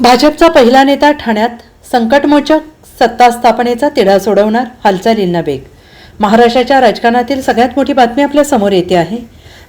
भाजपचा पहिला नेता ठाण्यात संकटमोचक सत्ता स्थापनेचा तिढा सोडवणार हालचालींना वेग. महाराष्ट्राच्या राजकारणातील सगळ्यात मोठी बातमी आपल्यासमोर येते आहे.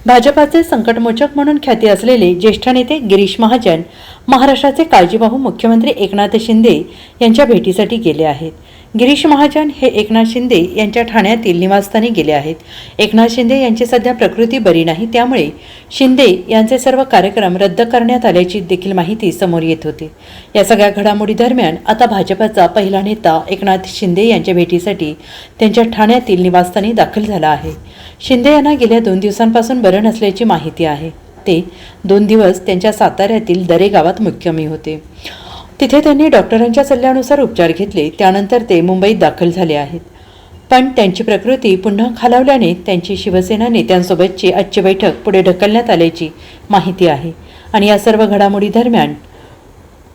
भाजपाचे संकटमोचक म्हणून ख्याती असलेले ज्येष्ठ नेते गिरीश महाजन महाराष्ट्राचे काळजीवाहू मुख्यमंत्री एकनाथ शिंदे यांच्या भेटीसाठी गेले आहेत. गिरीश महाजन हे एकनाथ शिंदे यांच्या ठाण्यातील निवासस्थानी गेले आहेत. एकनाथ शिंदे यांची सध्या प्रकृती बरी नाही त्यामुळे शिंदे यांचे सर्व कार्यक्रम रद्द करण्यात आल्याची देखील माहिती समोर येत होती. या सगळ्या घडामोडी दरम्यान आता भाजपाचा पहिला नेता एकनाथ शिंदे यांच्या भेटीसाठी त्यांच्या ठाण्यातील निवासस्थानी दाखल झाला आहे. शिंदे यांना गेल्या दोन दिवसांपासून बरं नसल्याची माहिती आहे. ते दोन दिवस त्यांच्या साताऱ्यातील दरे गावात मुक्कामी होते. तिथे त्यांनी डॉक्टरांच्या सल्ल्यानुसार उपचार घेतले. त्यानंतर ते मुंबईत दाखल झाले आहेत. पण त्यांची प्रकृती पुन्हा खालावल्याने त्यांची शिवसेना नेत्यांसोबतची आजची बैठक पुढे ढकलण्यात आल्याची माहिती आहे. आणि या सर्व घडामोडी दरम्यान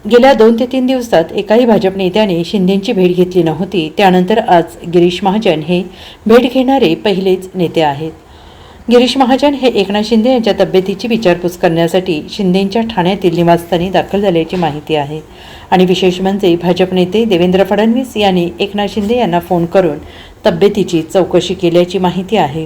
गेल्या दोन ते तीन दिवसात एकाही भाजप नेत्याने शिंदेंची भेट घेतली नव्हती. त्यानंतर आज गिरीश महाजन हे भेट घेणारे पहिलेच नेते आहेत. गिरीश महाजन हे एकनाथ शिंदे यांच्या तब्येतीची विचारपूस करण्यासाठी शिंदेंच्या ठाण्यातील निवासस्थानी दाखल झाल्याची माहिती आहे. आणि विशेष म्हणजे भाजप नेते देवेंद्र फडणवीस यांनी एकनाथ शिंदे यांना फोन करून तब्येतीची चौकशी केल्याची माहिती आहे.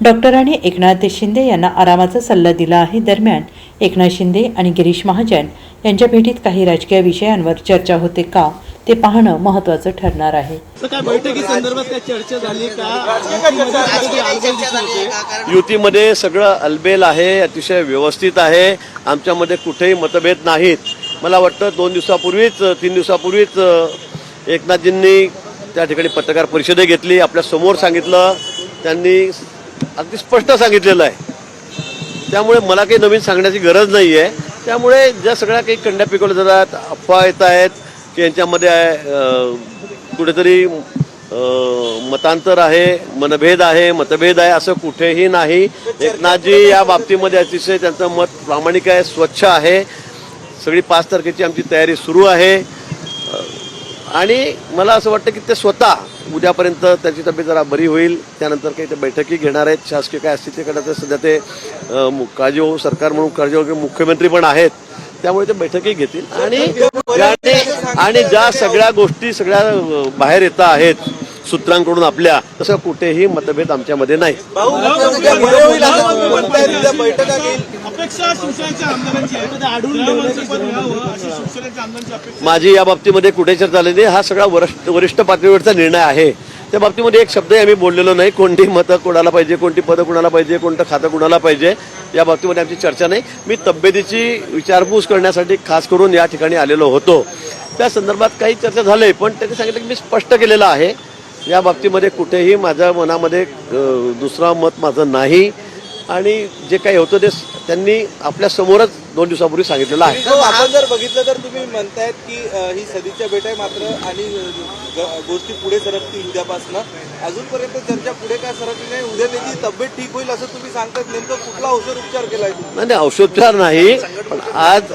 डॉक्टरांनी एकनाथ शिंदे यांना आरामाचा सल्ला दिला आहे. दरम्यान एकनाथ शिंदे आणि गिरीश महाजन यांच्या भेटीत काही राजकीय विषयांवर चर्चा होते का? ते पाहणं महत्त्वाचं ठरणार आहे. तर काय बैठकी संदर्भात काय चर्चा झाली का? युतीमध्ये सगळं अलबेल आहे अतिशय व्यवस्थित आहे. आमच्यामध्ये कुठेही मतभेद नाहीत. मला वाटतं दोन दिवसापूर्वीच तीन दिवसापूर्वीच एकनाथजींनी त्या ठिकाणी पत्रकार परिषदे घेतली आपल्यासमोर सांगितलं. त्यांनी अगदी स्पष्ट सांगितलेलं आहे. त्यामुळे मला काही नवीन सांगण्याची गरज नाही आहे त्यामुळे ज्या सगळ्या काही कंड्या पिकवल्या जातात अफवा येत आहेत यांच्यामध्ये कुठेतरी मतांतर आहे मनभेद आहे मतभेद आहे असं कुठेही नाही. एकनाथजी या बाबतीमध्ये अतिशय त्यांचं मत प्रामाणिक आहे स्वच्छ आहे. सगळी पाच तारखेची आमची तयारी सुरू आहे. आणि मला असं वाटतं की ते स्वतः उद्यापर्यंत त्याची तब्येत जरा बरी होईल. त्यानंतर काही ते बैठकी घेणार आहेत. शासकीय काय असतील ते सध्या ते काळजी सरकार म्हणून काळजी मुख्यमंत्री पण आहेत. त्यामुळे ते बैठकी घेतील. आणि आणि- ज्या सगळ्या गोष्टी सगळ्या बाहेर येत आहेत सूत्रांकडून आपल्या तसं कुठेही मतभेद आमच्यामध्ये नाही. माझी या बाबतीमध्ये कुठे चर्चा झाली नाही. हा सगळा वरिष्ठ वरिष्ठ पातळीवरचा निर्णय आहे. त्या बाबतीमध्ये एक शब्दही आम्ही बोललेलो नाही. कोणती मतं कोणाला पाहिजे कोणती पदं कुणाला पाहिजे कोणतं खातं कुणाला पाहिजे या बाबतीमध्ये आमची चर्चा नाही. मी तब्येतीची विचारपूस करण्यासाठी खास करून या ठिकाणी आलेलो होतो. त्या संदर्भात काही चर्चा झाली पण त्यांनी सांगितलं की मी स्पष्ट केलेलं आहे. या बाबतीमध्ये कुठेही माझ्या मनामध्ये दुसरा मत माझं नाही. आणि जे काही होतं ते त्यांनी आपल्यासमोरच दोन दिवसापूर्वी सांगितलेलं आहे. हो, आपण जर बघितलं तर तुम्ही म्हणतायत की ही सदिच्छा भेट आहे मात्र आणि गोष्टी पुढे सरकतील उद्यापासनं. अजूनपर्यंत चर्चा पुढे काय सरकली नाही उद्या त्याची तब्येत ठीक होईल असं तुम्ही सांगतात नेमकं कुठला औषध उपचार केलाय नाही औषधोपचार नाही पण आज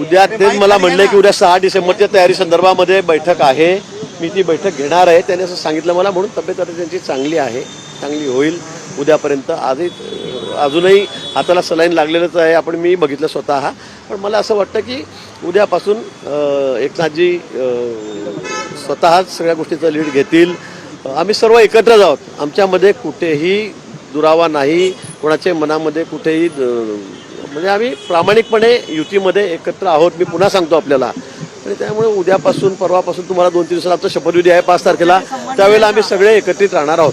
उद्या तेच मला म्हणले की उद्या सहा डिसेंबरच्या तयारी संदर्भामध्ये बैठक आहे. मी ती बैठक घेणार आहे. त्यांनी असं सांगितलं मला म्हणून तब्येत आता त्यांची चांगली आहे चांगली होईल उद्यापर्यंत. आजही अजूनही हाताला सलाईन लागलेलंच आहे आपण मी बघितलं स्वतः पण मला असं वाटतं की उद्यापासून एकनाथजी स्वतःच सगळ्या गोष्टीचं लीड घेतील आम्ही सर्व एकत्रच आहोत आमच्यामध्ये कुठेही दुरावा नाही कोणाच्या मनामध्ये कुठेही म्हणजे आम्ही प्रामाणिकपणे युतीमध्ये एकत्र आहोत मी पुन्हा सांगतो आपल्याला आणि त्यामुळे उद्यापासून परवापासून तुम्हाला दोन तीन दिवसात आमचा शपथविधी आहे पाच तारखेला त्यावेळेला आम्ही सगळे एकत्रित राहणार आहोत